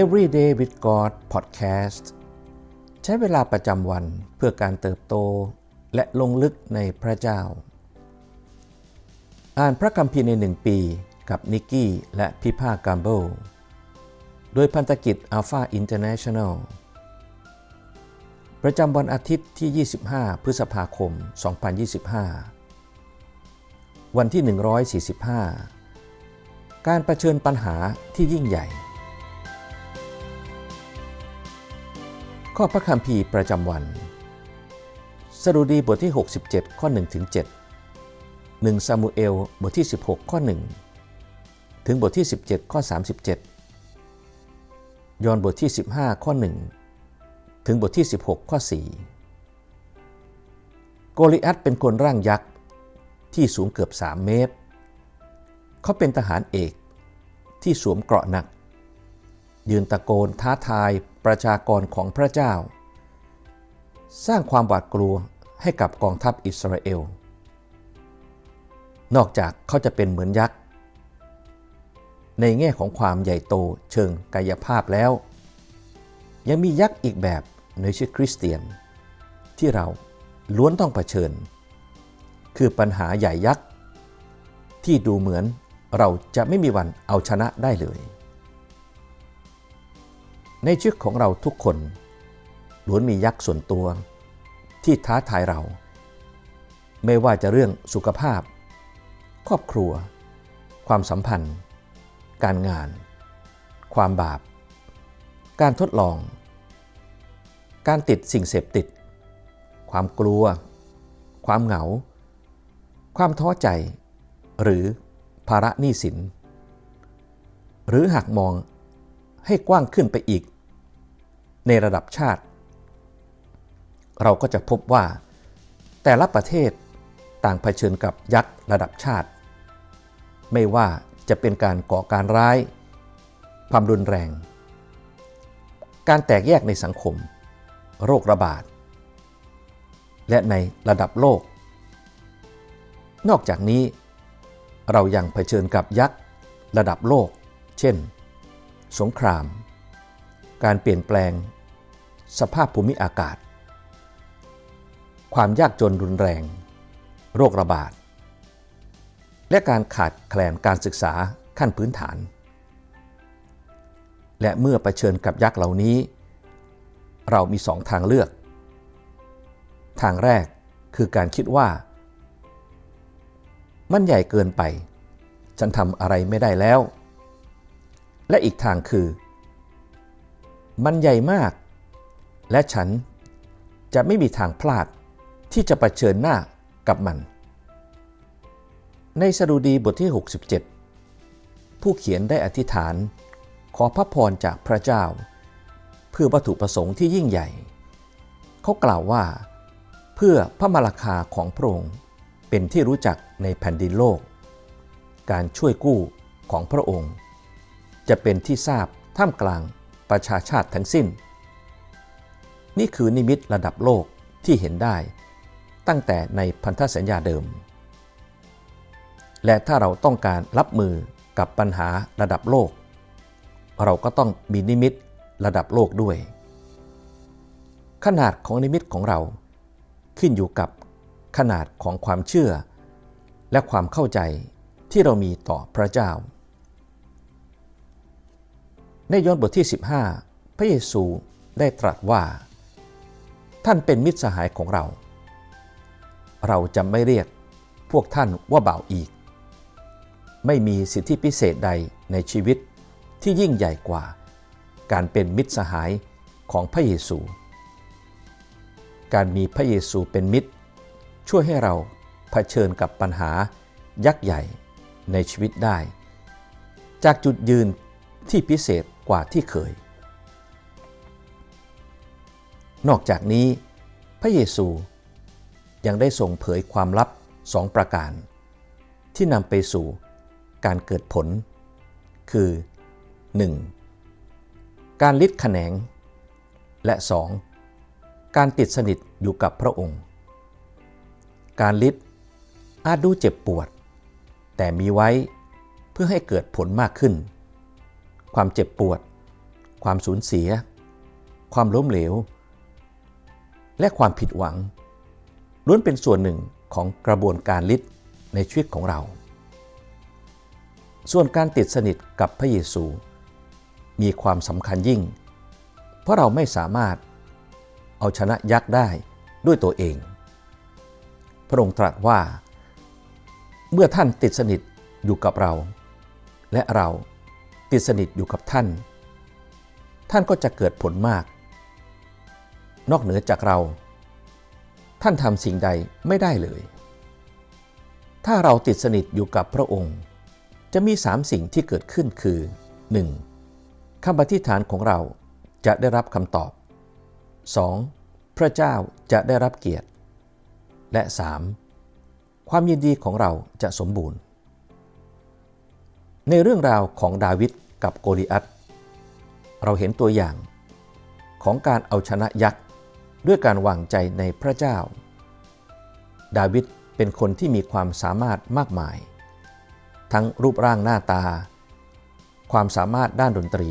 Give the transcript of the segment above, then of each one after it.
Everyday with God Podcast ใช้เวลาประจำวันเพื่อการเติบโตและลงลึกในพระเจ้า อ่านพระคัมภีร์ในหนึ่งปีกับนิกกี้และพิภากัมเบิลโดยพันธกิจ Alpha International ประจำวันอาทิตย์ที่ 25 พฤษภาคม 2025 วันที่ 145 การประชิญปัญหาที่ยิ่งใหญ่ ข้อพระคัมภีร์ประจำวันสดุดีบทที่ 67 ข้อ1ถึง7 1ซามูเอลบทที่ 16 ข้อ 1 ถึงบทที่ 17 ข้อ 37 ยอห์นบทที่ 15 ข้อ 1 ถึงบทที่ 16 ข้อ 4 โกลิอัตเป็นคนร่างยักษ์ ที่สูงเกือบ 3 เมตร เขาเป็นทหารเอกที่สวมเกราะหนัก ยืนตะโกนท้าทาย ประชากรของพระเจ้า สร้างความหวาดกลัวให้กับกองทัพอิสราเอล นอกจากเขาจะเป็นเหมือนยักษ์ ในแง่ของความใหญ่โตเชิงกายภาพแล้ว ยังมียักษ์อีกแบบในชื่อคริสเตียน ที่เราล้วนต้องเผชิญ คือปัญหาใหญ่ยักษ์ ที่ดูเหมือนเราจะไม่มีวันเอาชนะได้เลย ในชีวิตของเราทุกคนล้วนมียักษ์ส่วนตัวที่ท้าทายเรา ไม่ว่าจะเรื่องสุขภาพ ครอบครัว ความสัมพันธ์ การงาน ความบาป การทดลอง การติดสิ่งเสพติด ความกลัว ความเหงา ความท้อใจ หรือภาระหนี้สิน หรือหากมองให้กว้างขึ้นไปอีก ในระดับชาติ เราก็จะพบว่า แต่ละประเทศต่างเผชิญกับยักษ์ระดับชาติ ไม่ว่าจะเป็นการก่อการร้าย ความรุนแรง การแตกแยกในสังคม โรคระบาด และในระดับโลก นอกจากนี้ เรายังเผชิญกับยักษ์ระดับโลก เช่น สงคราม การเปลี่ยนแปลง สภาพภูมิอากาศ ความยากจนรุนแรง โรคระบาด และการขาดแคลนการศึกษาขั้นพื้นฐาน และเมื่อเผชิญกับยักษ์เหล่านี้ เรามีสองทางเลือก ทางแรกคือการคิดว่า มันใหญ่เกินไป ฉันทำอะไรไม่ได้แล้ว และอีกทางคือ มันใหญ่มาก และฉันจะไม่มีทางพลาดที่จะะเผชิญหน้ากับมัน ในสดุดีบทที่ 67 ผู้เขียนได้อธิษฐาน ขอพระพรจากพระเจ้า เพื่อวัตถุประสงค์ที่ยิ่งใหญ่ เขากล่าวว่า เพื่อพระมราคาของพระองค์เป็นที่รู้จักในแผ่นดินโลก การช่วยกู้ของพระองค์ จะเป็นที่ทราบท่ามกลางประชาชาติทั้งสิ้น นี่คือนิมิตระดับโลกที่เห็นได้ ตั้งแต่ในพันธสัญญาเดิม และถ้าเราต้องการรับมือกับปัญหาระดับโลก เราก็ต้องมีนิมิตระดับโลกด้วย ขนาดของนิมิตของเราขึ้นอยู่กับขนาดของความเชื่อ และความเข้าใจที่เรามีต่อพระเจ้า ในยอห์นบทที่ 15 พระเยซูได้ตรัสว่า ท่านเป็นมิตรสหายของเรา เราจะไม่เรียกพวกท่านว่าบ่าวอีก ไม่มีสิทธิพิเศษใดในชีวิตที่ยิ่งใหญ่กว่า การเป็นมิตรสหายของพระเยซู การมีพระเยซูเป็นมิตร ช่วยให้เราเผชิญกับปัญหายักษ์ใหญ่ในชีวิตได้ จากจุดยืนที่พิเศษกว่าที่เคย นอกจากนี้ พระเยซูยังได้ทรงเผยความลับสองประการ ที่นำไปสู่การเกิดผล คือ 1. การลิดแขนง และ 2. การติดสนิทอยู่กับพระองค์ การลิดอาจดูเจ็บปวด แต่มีไว้เพื่อให้เกิดผลมากขึ้น ความเจ็บปวด ความสูญเสีย ความล้มเหลว และความผิดหวังล้วนเป็นส่วนหนึ่งของกระบวนการฤทธิ์ในชีวิตของเรา ส่วนการติดสนิทกับพระเยซู มีความสำคัญยิ่ง เพราะเราไม่สามารถเอาชนะยักษ์ได้ด้วยตัวเอง พระองค์ตรัสว่า เมื่อท่านติดสนิทอยู่กับเรา และเราติดสนิทอยู่กับท่าน ท่านก็จะเกิดผลมาก นอกเหนือจากเรา ท่านทำสิ่งใดไม่ได้เลย ถ้าเราติดสนิทอยู่กับพระองค์ จะมีสามสิ่งที่เกิดขึ้นคือ 1. คำอธิษฐานของเราจะได้รับคำตอบ 2. พระเจ้าจะได้รับเกียรติ และ 3. ความยินดีของเราจะสมบูรณ์ ในเรื่องราวของดาวิดกับโกลิอัตเราเห็นตัวอย่างของการเอาชนะยักษ์ ด้วยการวางใจในพระเจ้า ดาวิดเป็นคนที่มีความสามารถมากมาย ทั้งรูปร่างหน้าตา ความสามารถด้านดนตรี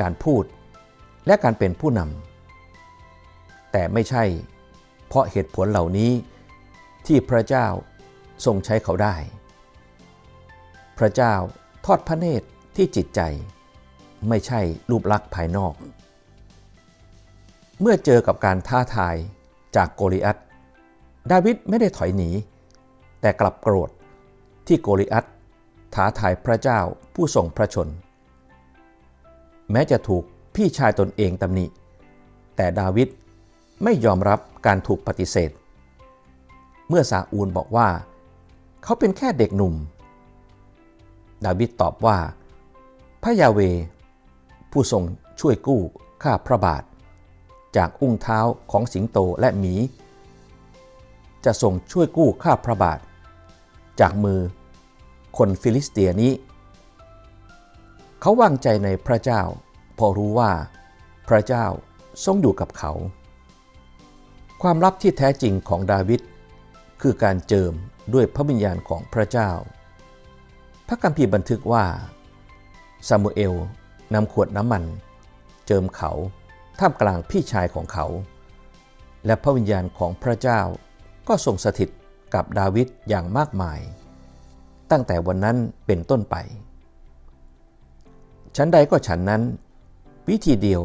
การพูด และการเป็นผู้นำ แต่ไม่ใช่ เพราะเหตุผลเหล่านี้ที่พระเจ้าทรงใช้เขาได้ พระเจ้าทอดพระเนตรที่จิตใจ ไม่ใช่รูปลักษณ์ภายนอก เมื่อเจอกับการท้าทายจากโกลิอัตดาวิดไม่ได้ถอยหนี แต่กลับโกรธที่โกลิอัตท้าทายพระเจ้าผู้ทรงพระชน แม้จะถูกพี่ชายตนเองตำหนิ แต่ดาวิดไม่ยอมรับการถูกปฏิเสธ เมื่อซาอูลบอกว่า เขาเป็นแค่เด็กหนุ่ม ดาวิดตอบว่า พระยาเวผู้ทรงช่วยกู้ข้าพระบาท จากอุ้งเท้าของสิงโตและหมี จะทรงช่วยกู้ข้าพระบาท จากมือคนฟิลิสเตียนี้ เขาวางใจในพระเจ้า พอรู้ว่าพระเจ้าทรงอยู่กับเขา ความลับที่แท้จริงของดาวิดคือการเจิมด้วยพระวิญญาณของพระเจ้า พระคัมภีร์บันทึกว่าซามูเอลนำขวดน้ำมัน เจิมเขา ท่ามกลางพี่ชายของเขา และพระวิญญาณของพระเจ้าก็ทรงสถิตกับดาวิดอย่างมากมาย ตั้งแต่วันนั้นเป็นต้นไป ชั้นใดก็ฉันนั้น วิธีเดียว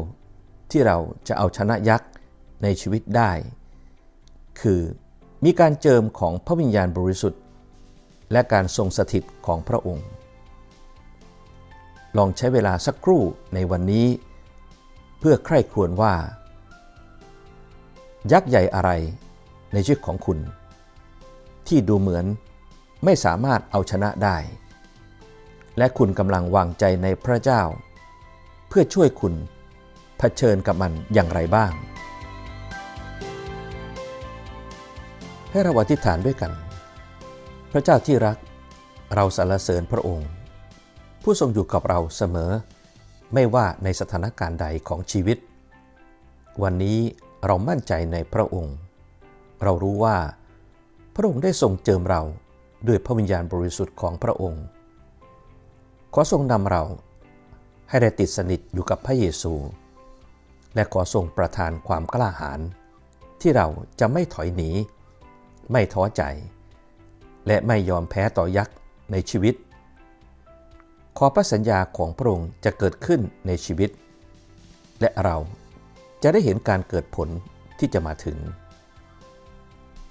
ที่เราจะเอาชนะยักษ์ในชีวิตได้ คือมีการเจิมของพระวิญญาณบริสุทธิ์ และการทรงสถิตของพระองค์ ลองใช้เวลาสักครู่ในวันนี้ เพื่อใคร่ครวญว่า ยักษ์ใหญ่อะไรในชีวิตของคุณ ที่ดูเหมือนไม่สามารถเอาชนะได้ และคุณกำลังวางใจในพระเจ้า เพื่อช่วยคุณเผชิญกับมันอย่างไรบ้าง ให้เราอธิษฐานด้วยกัน พระเจ้าที่รักเราสรรเสริญพระองค์ ผู้ทรงอยู่กับเราเสมอ ไม่ว่าในสถานการณ์ใดของชีวิต วันนี้เรามั่นใจในพระองค์ เรารู้ว่า พระองค์ได้ทรงเจิมเราด้วยพระวิญญาณบริสุทธิ์ของพระองค์ ขอทรงนำเราให้ได้ติดสนิทอยู่กับพระเยซู และขอทรงประทานความกล้าหาญที่เราจะไม่ถอยหนี ไม่ท้อใจ และไม่ยอมแพ้ต่อยักษ์ในชีวิต ขอพระสัญญาของพระองค์จะเกิดขึ้นในชีวิต และเราจะได้เห็นการเกิดผลที่จะมาถึง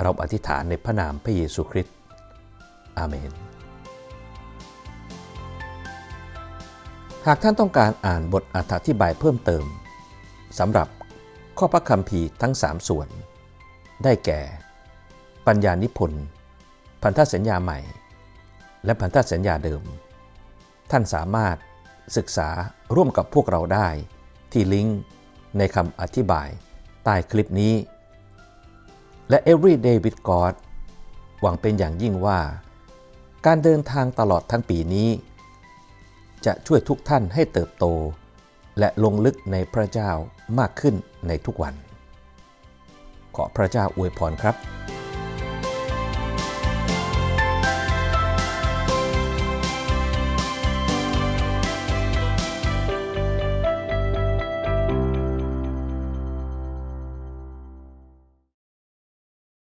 เราอธิษฐานในพระนามพระเยซูคริสต์อาเมน หากท่านต้องการอ่านบทอธิบายเพิ่มเติมสำหรับข้อพระคัมภีร์ทั้ง 3 ส่วน ได้แก่ ปัญญานิพนธ์ พันธสัญญาใหม่ และพันธสัญญาเดิม ท่านสามารถศึกษาร่วมกับพวกเราได้ ที่ลิงก์ในคำอธิบายใต้คลิปนี้ และ Everyday with God หวังเป็นอย่างยิ่งว่า การเดินทางตลอดทั้งปีนี้ จะช่วยทุกท่านให้เติบโต และลงลึกในพระเจ้ามากขึ้นในทุกวัน ขอพระเจ้าอวยพรครับ